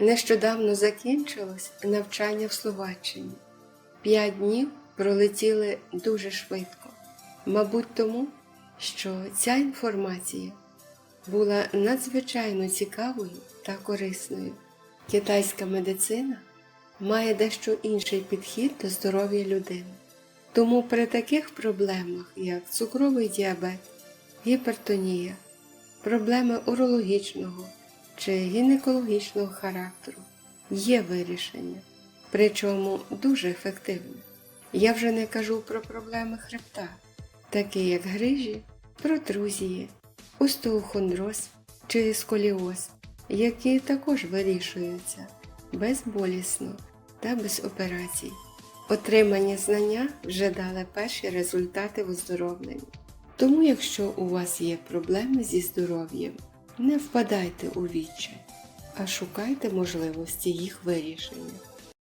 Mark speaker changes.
Speaker 1: Нещодавно закінчилось навчання в Словаччині. П'ять днів пролетіли дуже швидко. Мабуть, тому, що ця інформація була надзвичайно цікавою та корисною. Китайська медицина має дещо інший підхід до здоров'я людини. Тому при таких проблемах, як цукровий діабет, гіпертонія, проблеми урологічного чи гінекологічного характеру є вирішення, причому дуже ефективне. Я вже не кажу про проблеми хребта, такі як грижі, протрузії, остеохондроз чи сколіоз, які також вирішуються безболісно та без операцій. Отримані знання вже дали перші результати в оздоровленні. Тому, якщо у вас є проблеми зі здоров'ям, не впадайте у відчай, а шукайте можливості їх вирішення.